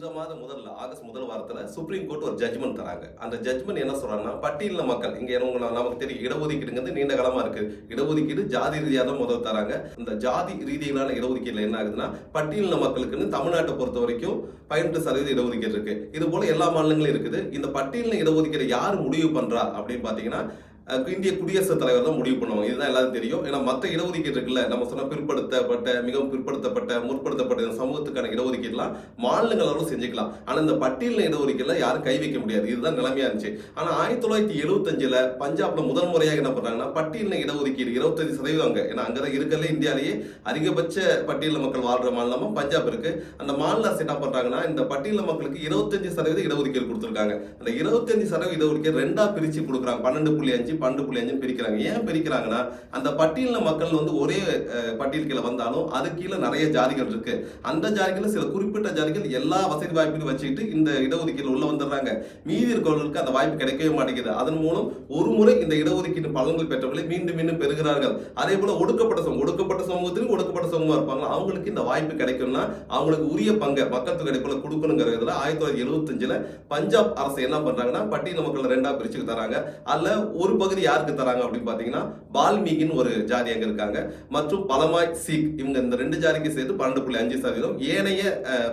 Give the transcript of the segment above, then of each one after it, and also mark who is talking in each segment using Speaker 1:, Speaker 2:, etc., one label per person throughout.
Speaker 1: இந்த மாதம் முதல்ல ஆகஸ்ட் முதல் வாரத்தில் சுப்ரீம் கோர்ட் ஒரு ஜட்ஜ்மெண்ட் தராங்க. அந்த ஜட்ஜ்மெண்ட் என்ன சொல்றாங்கன்னா பட்டியலில் மக்கள் இங்கே நமக்கு தெரியும் இடஒதுக்கீடுங்கிறது நீண்ட காலமாக இருக்கு. இடஒதுக்கீடு ஜாதி ரீதியாக தான் முதல் தராங்க. இந்த ஜாதி ரீதியிலான இடஒதுக்கீடுல என்ன ஆகுதுன்னா பட்டியலின மக்களுக்குன்னு தமிழ்நாட்டை பொறுத்த வரைக்கும் பதினெட்டு சதவீத இடஒதுக்கீடு இருக்கு. இது போல எல்லா மாநிலங்களும் இருக்குது. இந்த பட்டியலின இடஒதுக்கீடு யார் முடிவு பண்றா அப்படின்னு பாத்தீங்கன்னா இந்திய குடியரசுத் தலைவர் தான் முடிவு பண்ணுவாங்க. இதுதான் எல்லாரும் தெரியும். ஏன்னா மற்ற இடஒதுக்கீடு இருக்குல்ல நம்ம சொன்ன பிற்படுத்தப்பட்ட மிகவும் பிற்படுத்தப்பட்ட முற்படுத்தப்பட்ட இந்த சமூகத்துக்கான இடஒதுக்கீடுலாம் மாநிலங்கள் அளவு செஞ்சுக்கலாம். ஆனால் இந்த பட்டியலில் இடஒதுக்கீடுல யாரும் கை வைக்க முடியாது. இதுதான் நிலைமையா இருந்துச்சு. ஆனால் ஆயிரத்தி தொள்ளாயிரத்தி எழுபத்தஞ்சில் பஞ்சாப்ல முதல் முறையாக என்ன பண்ணாங்கன்னா பட்டியலின இடஒதுக்கீடு இருபத்தஞ்சு சதவீதம் அங்கே. ஏன்னா அங்கதான் இருக்கிறதுல இந்தியாலேயே அதிகபட்ச பட்டியல மக்கள் வாழ்ற மாநிலமாக பஞ்சாப் இருக்கு. அந்த மாநில அரசு என்ன பண்றாங்கன்னா இந்த பட்டியல மக்களுக்கு இருபத்தஞ்சு சதவீத இடஒதுக்கீடு கொடுத்துருக்காங்க. அந்த இருபத்தஞ்சு சதவீத இடஒதுக்கீடு ரெண்டா பிரிச்சு கொடுக்குறாங்க. பன்னெண்டு புள்ளி அஞ்சு பன்னெண்டு புள்ளி அஞ்சுன்னு பிரிக்கிறாங்க. ஏன் பிரிக்கிறாங்கன்னா அந்த பட்டியலில் மக்கள் வந்து ஒரே பட்டியல் கீழே வந்தாலும் அது கீழே நிறைய ஜாதிகள் இருக்கு. அந்த ஜாதிகள் சில குறிப்பிட்ட ஜாதிகள் எல்லா வசதி வாய்ப்பையும் வச்சுக்கிட்டு இந்த இடஒதுக்கீடு உள்ள வந்துடுறாங்க. மீதி இருக்கவர்களுக்கு அந்த வாய்ப்பு கிடைக்கவே மாட்டேங்குது. அதன் மூலம் ஒரு முறை இந்த இடஒதுக்கீடு பலன்கள் பெற்றவர்களை மீண்டும் மீண்டும் பெறுகிறார்கள். அதே போல ஒடுக்கப்பட்ட சமூகம் ஒடுக்கப்பட்ட சமூகத்திலும் ஒடுக்கப்பட்ட சமூகம் இருப்பாங்க. அவங்களுக்கு இந்த வாய்ப்பு கிடைக்கும்னா அவங்களுக்கு உரிய பங்கை மக்கள் தொகை போல கொடுக்கணுங்கிறதுல ஆயிரத்தி தொள்ளாயிரத்தி எழுபத்தஞ்சில் பஞ்சாப் அரசு என்ன பண்ணுறாங்கன்னா பட்டியல மக்கள் ரெண்டாக பிரிச்சு தராங்க அதில் ஒரு பகுதி யாருக்கு தராங்க அப்படின்னு பார்த்தீங்கன்னா வால்மீகின்னு ஒரு ஜாதி அங்கே இருக்காங்க. மற்றும் பலமாய் சீக் இவங்க இந்த ரெண்டு ஜாதிக்கு சேர்த்து பன்னெண்டு புள்ளி அஞ்சு சதவீதம் ஏனைய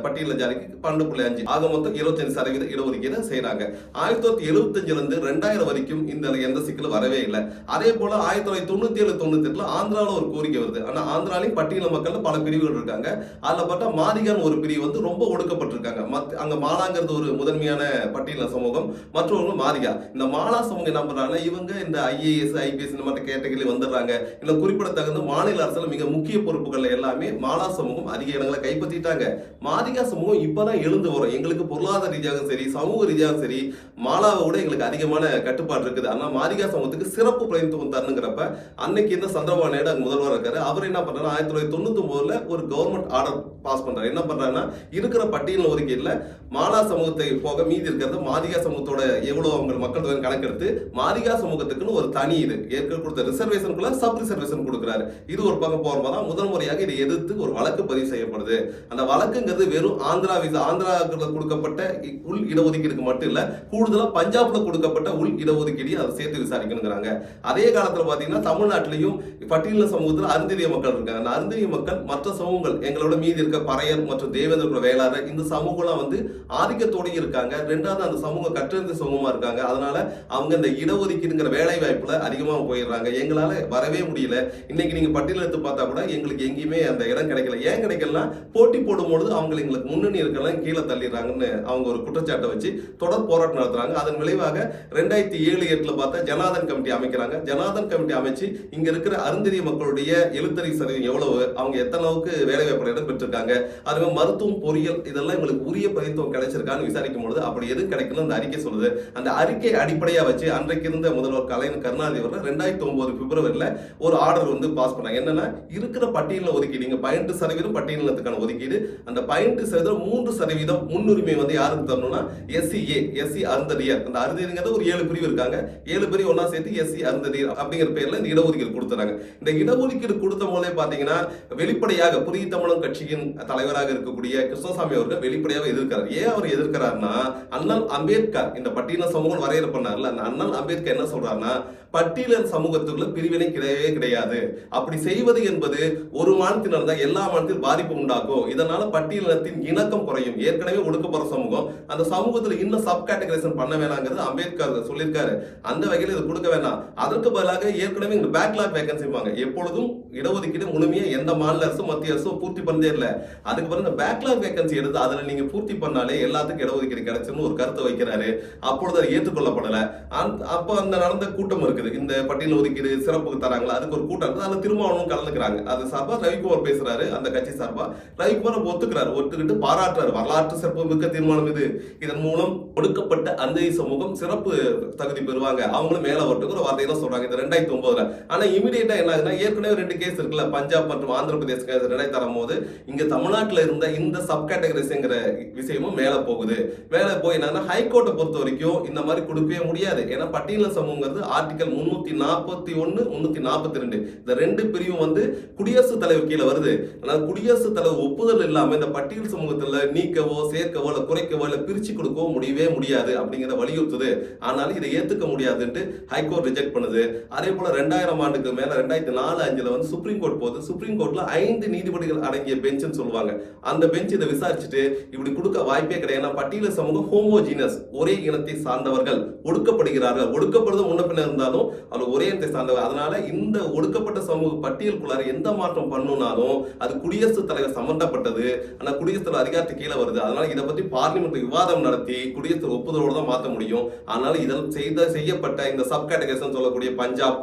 Speaker 1: பட்டியல ஜாதிக்கு பன்னெண்டு புள்ளி அஞ்சு. ஆக மொத்தம் இருபத்தஞ்சு சதவீத இடஒதுக்கீடு செய்கிறாங்க ஆயிரத்தி தொள்ளாயிரத்தி எழுபத்தஞ்சுல இருந்து ரெண்டாயிரம் வரைக்கும் இந்த எந்த சிக்கலும் வரவே இல்லை. அதே போல ஆயிரத்தி தொள்ளாயிரத்தி தொண்ணூத்தி ஏழு தொண்ணூத்தி எட்டுல ஆந்திராவில் ஒரு கோரிக்கை வருது. ஆனா ஆந்திராலையும் பட்டியல மக்கள் பல பிரிவுகள் இருக்காங்க. அதில் பார்த்தா மாதிகான் ஒரு பிரிவு வந்து ரொம்ப ஒடுக்கப்பட்டிருக்காங்க. மத் அங்க மாலாங்கிறது ஒரு முதன்மையான பட்டியல சமூகம் மற்றவங்க மாதிகா இந்த மாலா சமூகம் என்ன பண்றாங்கன்னா இவங்க இந்த ஐஏஎஸ் ஐபிஎஸ் இந்த மாதிரி கேட்டகரி வந்துடுறாங்க. இதில் குறிப்பிடத்தகுந்த மாநில அரசுல மிக முக்கிய பொறுப்புகள் எல்லாமே மாலா சமூகம் அதிக இடங்களை கைப்பற்றிட்டாங்க. மாதிகா சமூகம் இப்போதான் எழுந்து வரும். எங்களுக்கு பொருளாதார ரீதியாகவும் சரி சமூக ரீதியாகவும் சரி மாலாவை விட எங்களுக்கு அதிகமான கட்டுப்பாடு இருக்குது. ஆனால் மாதிகா சமூகத்துக்கு சிறப்பு பிரதிநிதித்துவம் தரணுங்கிறப்ப அன்னைக்கு இருந்த சந்திரபாபு நாயுடு அங்கே முதல்வர் இருக்காரு. அவர் என்ன பண்ணுறாரு ஆயிரத்தி தொள்ளாயிரத்தி தொண்ணூத்தி ஒன்பதுல ஒரு கவர்மெண்ட் ஆர்டர் பாஸ் பண்றாரு. என்ன பண்றாருன்னா இருக்கிற பட்டியல் ஒதுக்கீட்டில் மாலா சமூகத்தை போக மீதி இருக்கிறது மாதிகா சமூகத்தோட எவ்வளவு அவங்க மக்கள் தொகை கணக்கெடுத்து மாதிகா சமூகத்துக்குன்னு ஒரு தனி இது. ஏற்கனவே கொடுத்த ரிசர்வேஷனுக்குள்ள சப் ரிசர்வேஷன் கொடுக்குறாரு. இது ஒரு பக்கம் போகிறப்ப தான் முதல் முறையாக இதை எதிர்த்து ஒரு வழக்கு பதிவு செய்யப்படுது. அந்த வழக்குங்கிறது வெறும் ஆந்திரா விசா ஆந்திராவில் கொடுக்கப்பட்ட உள் இடஒதுக்கீடுக்கு மட்டும் இல்ல கூடுதலாக பஞ்சாப்ல கொடுக்கப்பட்ட உள் இடஒதுக்கீடு அதை சேர்த்து விசாரிக்கணுங்கிறாங்க. அதே காலத்துல பாத்தீங்கன்னா தமிழ்நாட்டிலையும் பட்டியல சமூகத்தில் அருந்ததிய மக்கள் இருக்காங்க. அந்த அருந்ததிய மக்கள் மற்ற சமூகங்கள் எங்களோட மீதி இருக்க பறையர் மற்றும் தேவேந்திர குல வேளாளர் இந்த சமூகம்லாம் வந்து ஆதிக்கத்தோட இருக்காங்க. ரெண்டாவது அந்த சமூகம் கற்றறிந்த சமூகமா இருக்காங்க. அதனால அவங்க இந்த இடஒதுக்கீடுங்கிற வேலை வாய்ப்புல அதிகமாக போயிடுறாங்க. எங்களால் வரவே முடியல. இன்னைக்கு நீங்கள் பட்டியல் எடுத்து பார்த்தா கூட எங்களுக்கு எங்கேயுமே அந்த இடம் கிடைக்கல. ஏன் கிடைக்கலன்னா போட்டி போடும்பொழுது அவங்க எங்களுக்கு முன்னணி இருக்கலாம் கீழே தள்ளிடுறாங்கன்னு அவங்க ஒரு குற்றச்சாட்டை வச்சு தொடர் போராட்டம் நடத்துறாங்க. அதன் விளைவாக ரெண்டாயிரத்தி ஏழு எட்டில் பார்த்தா ஜனாதன் கமிட்டி அமைக்கிறாங்க. ஜனாதன் கமிட்டி அமைச்சு இங்கே இருக்கிற அருந்ததிய மக்களுடைய எழுத்தறிவு சதவீதம் எவ்வளவு அவங்க எத்தனை அளவுக்கு வேலை வாய்ப்பு இடம் பெற்றிருக்காங்க அதுவே மருத்துவம் பொறியியல் இதெல்லாம் எங்களுக்கு உரிய பதித்துவம் கிடைச்சிருக்கான்னு விசாரிக்கும் பொழுது அப்படி எதுவும் கிடைக்கல அந்த அறிக்கை சொல்லுது. அந்த அறிக்கை அடிப்படையாக வச்சு அன்றைக்கு இருந்த முதல்வர் கலைஞர் கருணாநிதி அவர்கள் ரெண்டாயிரத்தி ஒன்பது பிப்ரவரியில் ஒரு ஆர்டர் வந்து பாஸ் பண்ணாங்க. என்னன்னா இருக்கிற பட்டியலில் ஒதுக்கீடுங்க பதினெட்டு சதவீதம் பட்டியலத்துக்கான ஒதுக்கீடு அந்த பதினெட்டு சதவீதம் மூன்று சதவீதம் முன்னுரிமை வந்து யாருக்கு தரணும்னா எஸ்சிஏ ஏ எஸ்சி அருந்ததியர். அந்த அருந்ததிங்கிறது ஒரு ஏழு பிரிவு இருக்காங்க. ஏழு பிரிவு ஒன்றா சேர்த்து எஸ்சி அருந்ததியர் அப்படிங்கிற பேர்ல இந்த இடஒதுக்கீடு கொடுத்துறாங்க. இந்த இடஒதுக்கீடு கொடுத்த போதே பாத்தீங்கன்னா வெளிப்படையாக புதிய தமிழம் கட்சியின் தலைவராக இருக்கக்கூடிய கிருஷ்ணசாமி அவர்கள் வெளிப்படையாக எதிர்க்கிறார். ஏன் அவர் எதிர்க்கிறார்னா அண்ணல் அம்பேத்கர் இந்த பட்டியல சமூகம் வரையறை பண்ணார்ல அந்த அண்ணல் அம்பேத்கர் என்ன சொல்றாருன்னா பட்டியலர் சமூகத்துக்குள்ள பிரிவினை கிடையவே கிடையாது. அப்படி செய்வது என்பது ஒரு மாநிலத்தினர் தான் எல்லா மாநிலத்திலும் பாதிப்பு உண்டாக்கும். இதனால பட்டியலினத்தின் இணக்கம் குறையும். ஏற்கனவே ஒடுக்கப்படுற சமூகம் அந்த சமூகத்துல இன்னும் சப் கேட்டகரைசன் பண்ண வேணாங்கிறது அம்பேத்கர் சொல்லியிருக்காரு. அந்த வகையில் இது கொடுக்க வேணாம். அதற்கு பதிலாக ஏற்கனவே இந்த பேக்லாக் வேகன்சிப்பாங்க எப்பொழுதும் இடஒதுக்கீடு முழுமையாக எந்த மாநில அரசும் மத்திய அரசும் பூர்த்தி பண்ணதே இல்லை. அதுக்கு பிறகு இந்த பேக்லாக் வேகன்சி எடுத்து அதில் நீங்க பூர்த்தி பண்ணாலே எல்லாத்துக்கும் இடஒதுக்கீடு கிடைச்சுன்னு ஒரு கருத்தை வைக்கிறாரு. அப்பொழுது அதை ஏற்றுக்கொள்ளப்படலை. அந்த- அப்போ அந்த நடந்த கூட்டம் இருக்குது. இந்த பட்டியல் ஒதுக்கீடு சிறப்புக்கு தராங்களா? அதுக்கு ஒரு கூட்டம் இருக்குது அதுல திருமாவளவன் கலந்துக்கிறாங்க. அது சார்பாக ரவிக்குமார் பேசுறாரு அந்த கட்சி சார்பா. ரவிக்குமார் அப்ப ஒத்துக்கிறாரு ஒத்துக்கிட்டு பாராட்டுறாரு. வரலாற்று சிறப்பு மிக்க தீர்மானம் இது. இதன் மூலம் ஒடுக்கப்பட்ட அந்த சமூகம் சிறப்பு தகுதி பெறுவாங்க. அவங்களும் மேலே வரட்டுக்கு ஒரு வார்த்தையை சொல்றாங்க. இந்த ரெண்டாயிரத்தி ஒன்பதுல. ஆனால் இமீடியட்டா என்ன ஆகுதுன்னா ஏற்கனவே ரெண்டு கேஸ் இருக்குல்ல. பஞ்சாப் மற்றும் ஆந்திர பிரதேச கேஸ் ரெண்டாயிரத்தி தரும் போது இங்க தமிழ்நாட்டில் இருந்த இந்த சப் கேட்டகரிஸ்ங்கிற விஷயமும் மேலே போகுது. மேலே போய் என்னன்னா ஹைகோர்ட்டை பொறுத்த வரைக்கும் இந்த மாதிரி கொடுக்கவே முடியாது. ஏன்னா பட்டியல சமூகங்கிறது ஆர்டிகல் ஆர்டிகல் முன்னூத்தி நாற்பத்தி ஒன்னு முன்னூத்தி நாற்பத்தி ரெண்டு. இந்த ரெண்டு பிரிவும் வந்து குடியரசுத் தலைவர் கீழே வருது. ஆனால் குடியரசுத் தலைவர் ஒப்புதல் இல்லாம இந்த பட்டியல் சமூகத்துல நீக்கவோ சேர்க்கவோ இல்ல குறைக்கவோ இல்ல பிரிச்சு கொடுக்கவோ முடியவே முடியாது அப்படிங்கிறத வலியுறுத்துது. ஆனாலும் இதை ஏத்துக்க முடியாதுன்ட்டு ஹைகோர்ட் ரிஜெக்ட் பண்ணுது. அதே போல ரெண்டாயிரம் ஆண்டுக்கு மேல ரெண்டாயிரத்தி நாலு அஞ்சுல வந்து சுப்ரீம் கோர்ட் போகுது. சுப்ரீம் கோர்ட்ல ஐந்து நீதிபதிகள் அடங்கிய பெஞ்சுன்னு சொல்லுவாங்க. அந்த பெஞ்ச் இதை விசாரிச்சுட்டு இப்படி கொடுக்க வாய்ப்பே கிடையாது. பட்டியல சமூகம் ஹோமோஜீனஸ் ஒரே இனத்தை சார்ந்தவர்கள் ஒடுக்கப்படுகிறார்கள். ஒடுக்கப்படுறது முன்ன பின்ன இருந்தாலும் அவர் ஒரே இனத்தை சார்ந்தவர் அதனால இந்த ஒடுக்கப்பட்ட சமூக பட்டியலுக்குள்ளார எந்த மாற்றம் பண்ணுனாலும் அது குடியரசுத் தலைவர் சம்பந்தப்பட்டது ஆனால் குடியரசுத் தலைவர் அதிகாரத்துக்கு கீழே வருது. அதனால இதை பத்தி பார்லிமெண்ட் விவாதம் நடத்தி குடியரசு ஒப்புதலோடு தான் மாற்ற முடியும். அதனால இதில் செய்த செய்யப்பட்ட இந்த சப் கேட்டகரிஸ் சொல்லக்கூடிய பஞ்சாப்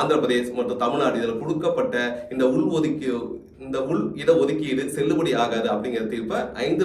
Speaker 1: ஆந்திர பிரதேஷ் மற்றும் தமிழ்நாடு இதில் கொடுக்கப்பட்ட இந்த உள் இந்த உள் இட ஒதுக்கீடு செல்லுபடி ஆகாது அப்படிங்கிற தீர்ப்பை ஐந்து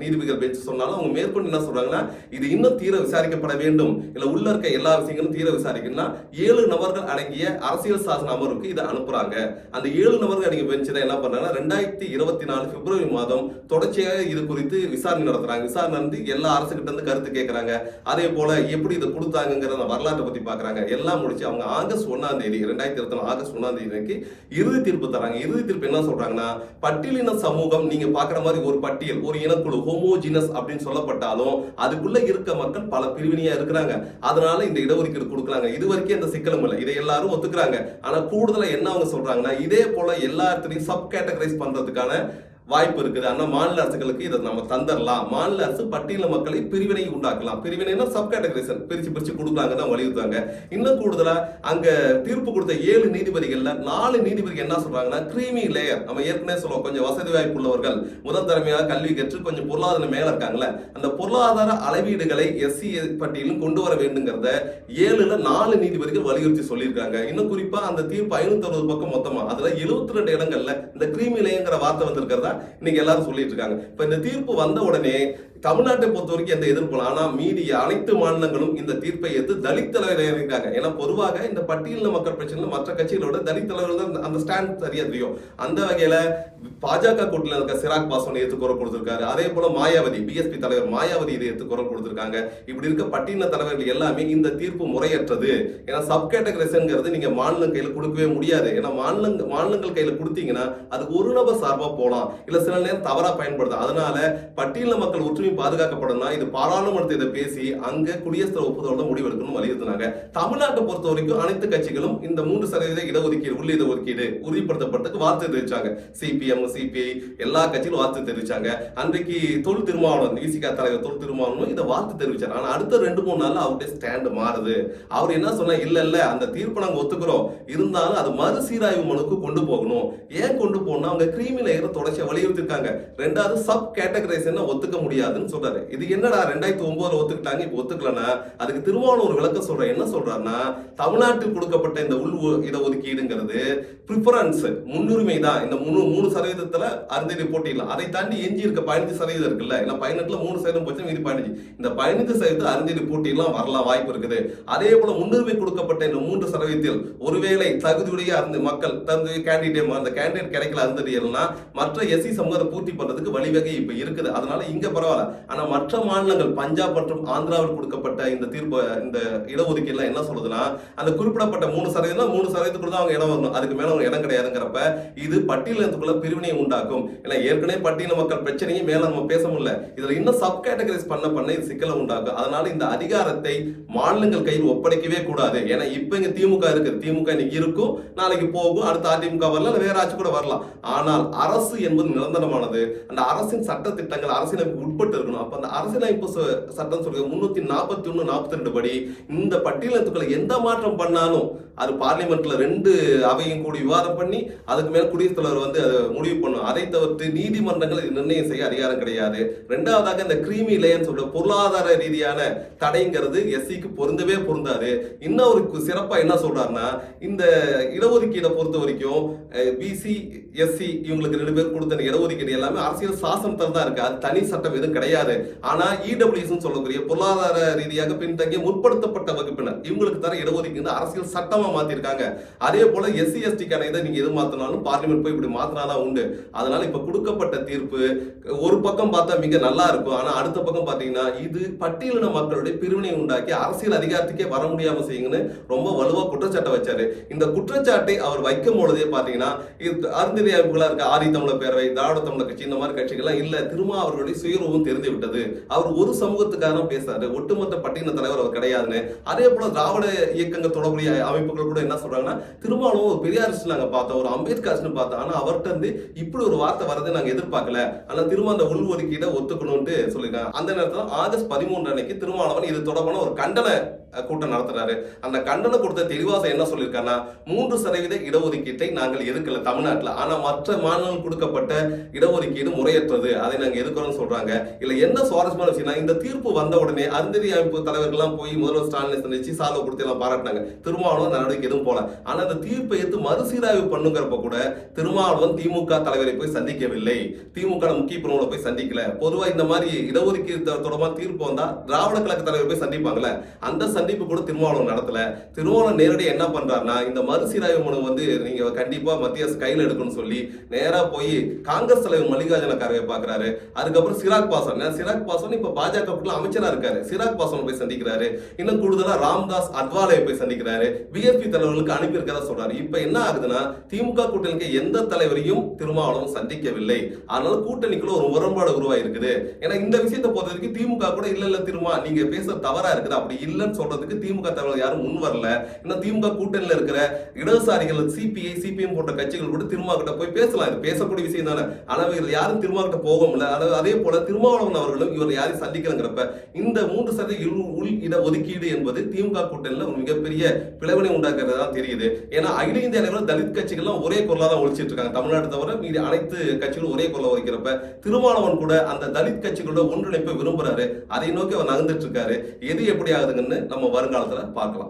Speaker 1: நீதிபதிகள் பெஞ்ச் சொன்னாலும் அவங்க மேற்கொண்டு என்ன சொல்றாங்கன்னா இது இன்னும் தீர விசாரிக்கப்பட வேண்டும். இல்ல உள்ள இருக்க எல்லா விஷயங்களும் தீர விசாரிக்கணும்னா ஏழு நபர்கள் அடங்கிய அரசியல் சாசன அமர்வுக்கு இதை அனுப்புறாங்க. அந்த ஏழு நபர்கள் அடங்கிய பெஞ்ச் தான் என்ன பண்றாங்கன்னா ரெண்டாயிரத்தி இருபத்தி நாலு பிப்ரவரி மாதம் தொடர்ச்சியாக இது குறித்து விசாரணை நடத்துறாங்க. விசாரணை நடந்து எல்லா அரசு கிட்ட இருந்து கருத்து கேட்கறாங்க அதே போல எப்படி இதை கொடுத்தாங்கிற வரலாற்றை பத்தி பாக்குறாங்க. எல்லாம் முடிச்சு அவங்க ஆகஸ்ட் ஒன்னாம் தேதி ரெண்டாயிரத்தி இருபத்தி நாலு ஆகஸ்ட் ஒன்னாம் தேதி இறுதி தீர்ப்பு தராங்க. இறுதி தீர்ப்பு என்ன சொல்றாங்கன்னா பட்டியலின சமூகம் நீங்க பாக்குற மாதிரி ஒரு பட்டியல் ஒரு இனக்குழு ஹோமோஜினஸ் அப்படின்னு சொல்லப்பட்டாலும் அதுக்குள்ள இருக்க மக்கள் பல பிரிவினையா இருக்கிறாங்க. அதனால இந்த இடஒதுக்கீடு கொடுக்குறாங்க. இது வரைக்கும் எந்த சிக்கலும் இல்லை. இதை எல்லாரும் ஒத்துக்கிறாங்க. ஆனா கூடுதலா என்ன அவங்க சொல்றாங்கன்னா இதே போல எல்லா இடத்துலையும் சப் கேட்டகரைஸ் பண்றதுக்கான வாய்ப்பு இருக்குது. ஆனால் மாநில அரசுகளுக்கு இதை நம்ம தந்துடலாம் மாநில அரசு பட்டியல மக்களை பிரிவினை உண்டாக்கலாம். பிரிவினைனா சப் கேட்டகரைசன் பிரித்து பிரித்து கொடுக்குறாங்க தான் வலியுறுத்தாங்க இன்னும் கூடுதலாக அங்கே தீர்ப்பு கொடுத்த ஏழு நீதிபதிகளில் நாலு நீதிபதிகள் என்ன சொல்கிறாங்கன்னா கிரீமி லேயர் நம்ம ஏற்கனவே சொல்லுவோம் கொஞ்சம் வசதி வாய்ப்பு உள்ளவர்கள் முதல் தலைமையாக கல்வி கற்று கொஞ்சம் பொருளாதார மேலே இருக்காங்கல்ல. அந்த பொருளாதார அளவீடுகளை எஸ்சி பட்டியலும் கொண்டு வர வேண்டுங்கிறத ஏழுல நாலு நீதிபதிகள் வலியுறுத்தி சொல்லியிருக்காங்க. இன்னும் குறிப்பாக அந்த தீர்ப்பு ஐநூத்தி அறுபது பக்கம் மொத்தமாக அதில் எழுபத்தி ரெண்டு இடங்கள்ல இந்த கிரீமி லேயங்கிற வார்த்தை வந்திருக்கிறதா? இன்னைக்கு எல்லாரும் சொல்லிட்டு இருக்காங்க. இப்ப இந்த தீர்ப்பு வந்த உடனே தமிழ்நாட்டை பொறுத்த வரைக்கும் எந்த எதிர்ப்பு ஆனா மீதி அனைத்து மாநிலங்களும் இந்த தீர்ப்பை எடுத்து தலித் தலைவர் இருக்காங்க ஏன்னா பொதுவாக இந்த பட்டியலின மக்கள் பிரச்சனை மற்ற கட்சிகளோட தலித் தலைவர்கள் தான் அந்த ஸ்டாண்ட் சரியா தெரியும். அந்த வகையில பாஜக கூட்டில் இருக்க சிராக் பாஸ்வான் எடுத்து குரல் கொடுத்திருக்காரு. அதே போல மாயாவதி பிஎஸ்பி தலைவர் மாயாவதி இதை எடுத்து குரல் கொடுத்திருக்காங்க. இப்படி இருக்க பட்டியலின தலைவர்கள் எல்லாமே இந்த தீர்ப்பு முறையற்றது. ஏன்னா சப் கேட்டகரிசன்ங்கிறது நீங்க மாநிலம் கையில கொடுக்கவே முடியாது. ஏன்னா மாநில மாநிலங்கள் கையில கொடுத்தீங்கன்னா அது ஒரு நபர் சார்பா போலாம். இல்ல சில நேரம் தவறா பயன்படுத்தும் அதனால பட்டியலின மக்கள் ஒற்றுமை பாதுகாக்கப்படணும்னா இது பாராளுமன்றத்தை இதை பேசி அங்க குடியரசு ஒப்புதலோட முடிவெடுக்கணும் வலியுறுத்தினாங்க. தமிழ்நாட்டை பொறுத்த வரைக்கும் அனைத்து கட்சிகளும் இந்த மூன்று சதவீத இடஒதுக்கீடு உள்ள இடஒதுக்கீடு உறுதிப்படுத்தப்பட்டதுக்கு வார்த்தை தெரிவிச்சாங்க. சிபிஎம் சிபிஐ எல்லா கட்சிகளும் வாழ்த்து தெரிவிச்சாங்க. அன்றைக்கு தொல் திருமாவளவன் விசிகா தலைவர் தொல் திருமாவளவன் இதை வாழ்த்து தெரிவிச்சார் ஆனா அடுத்த ரெண்டு மூணு நாள் அவருடைய ஸ்டாண்ட் மாறுது. அவர் என்ன சொன்னா இல்ல இல்ல அந்த தீர்ப்பை நாங்க ஒத்துக்கிறோம். இருந்தாலும் அது மறுசீராய்வு மனுக்கு கொண்டு போகணும். ஏன் கொண்டு போகணும் அவங்க கிரீமி லேயரை தொடர்ச்சியா வலியுறுத்திருக்காங்க ரெண்டாவது சப் கேட்டகரைஸ் ஒத்துக்க முடியாது. முடியாதுன்னு சொல்றாரு. இது என்னடா ரெண்டாயிரத்தி ஒன்பதுல ஒத்துக்கிட்டாங்க இப்போ ஒத்துக்கலனா அதுக்கு திருமாவளவன் ஒரு விளக்கம் சொல்ற என்ன சொல்றாருன்னா தமிழ்நாட்டில் கொடுக்கப்பட்ட இந்த உள் இட ஒதுக்கீடுங்கிறது ப்ரிஃபரன்ஸ் முன்னுரிமை தான் இந்த மூணு மூணு சதவீதத்துல அருந்ததி போட்டிடலாம் அதை தாண்டி எஞ்சி இருக்க பதினஞ்சு சதவீதம் இருக்குல்ல? ஏன்னா பதினெட்டுல மூணு சதவீதம் போச்சு மீதி பதினஞ்சு. இந்த பதினஞ்சு சதவீதம் அருந்ததி போட்டியெல்லாம் வரலாம் வாய்ப்பு இருக்குது. அதே போல முன்னுரிமை கொடுக்கப்பட்ட இந்த மூன்று சதவீதத்தில் ஒருவேளை தகுதியுடைய அந்த மக்கள் தகுதி கேண்டிடேட் அந்த கேண்டிடேட் கிடைக்கல அருந்ததியல்னா மற்ற எஸ்சி சமூகத்தை பூர்த்தி பண்றதுக்கு வழிவகை இப்ப இருக்குது. அதனால இங்க பரவாயில்ல. ஆனால் மற்ற மாநிலங்கள் பஞ்சாப் மற்றும் ஆந்திராவில் கொடுக்கப்பட்ட இந்த தீர்ப்பு இந்த இடஒதுக்கீடுலாம் என்ன சொல்லுதுன்னா அந்த குறிப்பிடப்பட்ட மூணு சதவீதம் மூணு சதவீதத்துக்குள்ள தான் அவங்க இடம் வரணும். அதுக்கு மேலே அவங்க இடம் கிடையாதுங்கிறப்ப இது பட்டியலத்துக்குள்ள பிரிவினை உண்டாக்கும். ஏன்னா ஏற்கனவே பட்டியல மக்கள் பிரச்சனையும் மேலே நம்ம பேச முடியல. இதில் இன்னும் சப் கேட்டகரைஸ் பண்ண பண்ண இது சிக்கலை உண்டாக்கும். அதனால இந்த அதிகாரத்தை மாநிலங்கள் கையில் ஒப்படைக்கவே கூடாது. ஏன்னா இப்போ இங்கே திமுக இருக்கு. திமுக இன்னைக்கு இருக்கும் நாளைக்கு போகும் அடுத்த அதிமுக வரலாம் இல்ல வேற ஆட்சி கூட வரலாம். ஆனால் அரசு என்பது நிரந்தரமானது. அந்த அரசின் சட்ட திட்டங்கள் அரசியலமைப்பு உட்பட்டு இருக்கணும். அப்போ அந்த அரசியலமைப்பு சட்டம் சொல்றது முன்னூத்தி நாற்பத்தி ஒண்ணு நாற்பத்தி ரெண்டு படி. இந்த பட்டியலத்துக்களை எந்த மாற்றம் பண்ணாலும் அது பார்லிமெண்ட்ல ரெண்டு அவையும் கூடி விவாதம் பண்ணி அதுக்கு மேல குடியரசுத் தலைவர் வந்து அதை முடிவு பண்ணும். அதை தவிர்த்து நீதிமன்றங்கள் இது நிர்ணயம் செய்ய அதிகாரம் கிடையாது. ரெண்டாவதாக இந்த கிரீமி லேயன் சொல்ற பொருளாதார ரீதியான தடைங்கிறது எஸ்சிக்கு பொருந்தவே பொருந்தாது. இன்னும் ஒரு சிறப்பாக சிறப்பா என்ன சொல்றாருன்னா இந்த இடஒதுக்கீடை பொறுத்த வரைக்கும் பிசி எஸ்சி இவங்களுக்கு ரெண்டு பேர் கொடுத்த இடஒதுக்கீடு எல்லாமே அரசியல் சாசனத்தில் தான் இருக்கு. அது தனி சட்டம் எதுவும் கிடையாது. ஆனா இடபிள்யூஎஸ் சொல்லக்கூடிய பொருளாதார ரீதியாக பின்தங்கிய முற்படுத்தப்பட்ட வகுப்பினர் இவங்களுக்கு தர இடஒதுக்கீடு அரசியல் சட்டம் சட்டமா மாத்திருக்காங்க. அதே போல எஸ்சி எஸ்டிக்கான இதை நீங்க எது மாத்தினாலும் பார்லிமெண்ட் போய் இப்படி மாத்தினாதான் உண்டு. அதனால இப்ப கொடுக்கப்பட்ட தீர்ப்பு ஒரு பக்கம் பார்த்தா மிக நல்லா இருக்கும். ஆனா அடுத்த பக்கம் பாத்தீங்கன்னா இது பட்டியலின மக்களுடைய பிரிவினை உண்டாக்கி அரசியல் அதிகாரத்துக்கே வர முடியாம செய்யுங்கன்னு ரொம்ப வலுவா குற்றச்சாட்டை வச்சாரு. இந்த குற்றச்சாட்டை அவர் வைக்கும் பொழுதே பாத்தீங்கன்னா இது அருந்ததி அமைப்புகளா இருக்க ஆதி தமிழர் பேரவை திராவிட தமிழர் கட்சி இந்த மாதிரி கட்சிகள்லாம் இல்ல. திரும்ப அவர்களுடைய சுயரூபம் தெரிந்து விட்டது. அவர் ஒரு சமூகத்துக்காக தான் பேசுறாரு. ஒட்டுமொத்த பட்டியலின தலைவர் அவர் கிடையாதுன்னு. அதே போல திராவிட இயக்கங்கள் தொடர்புடைய அமைப்புகள் கூட என்ன சொல்றாங்கன்னா திருமாவளவன் ஒரு பெரியாரிஸ்ட் நாங்க பார்த்தோம் ஒரு அம்பேத்கர்ஸ்னு பார்த்தோம். ஆனா அவர்கிட்ட இருந்து இப்படி ஒரு வார்த்தை வரதை நாங்க எதிர்பார்க்கல. ஆனா திரும்ப அந்த உள்ஒதுக்கீடை ஒத்துக்கணும்னு சொல்லியிருக்காங்க. அந்த நேரத்துல ஆகஸ்ட் பதிமூன்று அன்னைக்கு திருமாவளவன் இது தொடர்பான ஒரு கண்டன கூட்டம் நடத்துறாரு. அந்த கண்டனம் கொடுத்த தெளிவாசம் என்ன சொல்லியிருக்காருன்னா மூன்று சதவீத இடஒதுக்கீட்டை நாங்கள் எதுக்கல தமிழ்நாட்டுல. ஆனால் மற்ற மாநிலங்கள் கொடுக்கப்பட்ட இடஒதுக்கீடு முறையற்றது. அதை நாங்க எதிர்க்கிறோம்னு சொல்றாங்க. இல்ல என்ன சுவாரஸ்யமான விஷயம்னா இந்த தீர்ப்பு வந்த உடனே அருந்ததி அமைப்பு தலைவர்கள்லாம் போய் முதல்வர் ஸ்டாலினை சந்திச்சு சாலை கொடுத்து எல்லாம் பாராட்டினாங்க. திருமாவளவன் நடவடிக்கை எதுவும் போல. ஆனா அந்த தீர்ப்பை எடுத்து மறுசீராய்வு பண்ணுங்கிறப்ப கூட திருமாவளவன் திமுக தலைவரை போய் சந்திக்கவில்லை. திமுக முக்கிய பிரமுகளை போய் சந்திக்கல. பொதுவாக இந்த மாதிரி இடஒதுக்கீடு தொடர்பான தீர்ப்பு வந்தா திராவிட கழக தலைவர் போய் சந்திப்பாங்கல்ல. அந்த சந்திப்பு கூட திருமாவளவன் நடத்தல. திருமாவளவன் நேரடியாக என்ன பண்றாருன்னா இந்த மறுசீராய்வு மனு வந்து நீங்க கண்டிப்பா மத்திய அரசு கையில் எடுக்கணும்னு சொல்லி நேரா போய் காங்கிரஸ் தலைவர் மல்லிகார்ஜுன கார்கே பாக்குறாரு. அதுக்கப்புறம் சிராக் பாசன். சிராக் பாசன் இப்ப பாஜக அமைச்சரா இருக்காரு. சிராக் பாசன் போய் சந்திக்கிறாரு. இன்னும் கூடுதலா ராம்தாஸ் அத்வாலையை போய் சந்திக்கிறாரு. பிஎஸ்பி தலைவர்களுக்கு அனுப்பி சொல்றாரு. இப்ப என்ன ஆகுதுன்னா திமுக கூட்டணிக்கு எந்த தலைவரையும் திருமாவளவன் சந்திக்கவில்லை. அதனால கூட்டணிக்குள்ள ஒரு முரண்பாடு உருவாயிருக்குது. ஏன்னா இந்த விஷயத்தை பொறுத்த வரைக்கும் திமுக கூட இல்ல இல்ல திருமா நீங்க பேச தவறா இருக்குது. அப்படி இல்லைன்னு போடுறதுக்கு திமுக தலைவர் யாரும் முன் வரல. ஏன்னா திமுக கூட்டணியில இருக்கிற இடதுசாரிகள் சிபிஐ சிபிஎம் போன்ற கட்சிகள் கூட திருமா கிட்ட போய் பேசலாம். இது பேசக்கூடிய விஷயம் தானே. ஆனா இவர் யாரும் திருமா கிட்ட போக முடியல அதாவது அதே போல திருமாவளவன் அவர்களும் இவர் யாரையும் சந்திக்கிறங்கிறப்ப இந்த மூன்று சதவீத உள் இட ஒதுக்கீடு என்பது திமுக கூட்டணியில் ஒரு மிகப்பெரிய பிளவினை உண்டாக்குறதா தெரியுது. ஏன்னா அகில இந்திய அளவில் தலித் கட்சிகள்லாம் ஒரே குரலாக தான் ஒழிச்சிட்டு இருக்காங்க. தமிழ்நாடு தவிர மீதி அனைத்து கட்சிகளும் ஒரே குரலாக ஒழிக்கிறப்ப திருமாவளவன் கூட அந்த தலித் கட்சிகளோட ஒன்றிணைப்பை விரும்புறாரு. அதை நோக்கி அவர் நகர்ந்துட்டு இருக்காரு. எது எப்படி ஆகுதுங்கன்னு நம்ம வருங்காலத்தில் பார்க்கலாம்.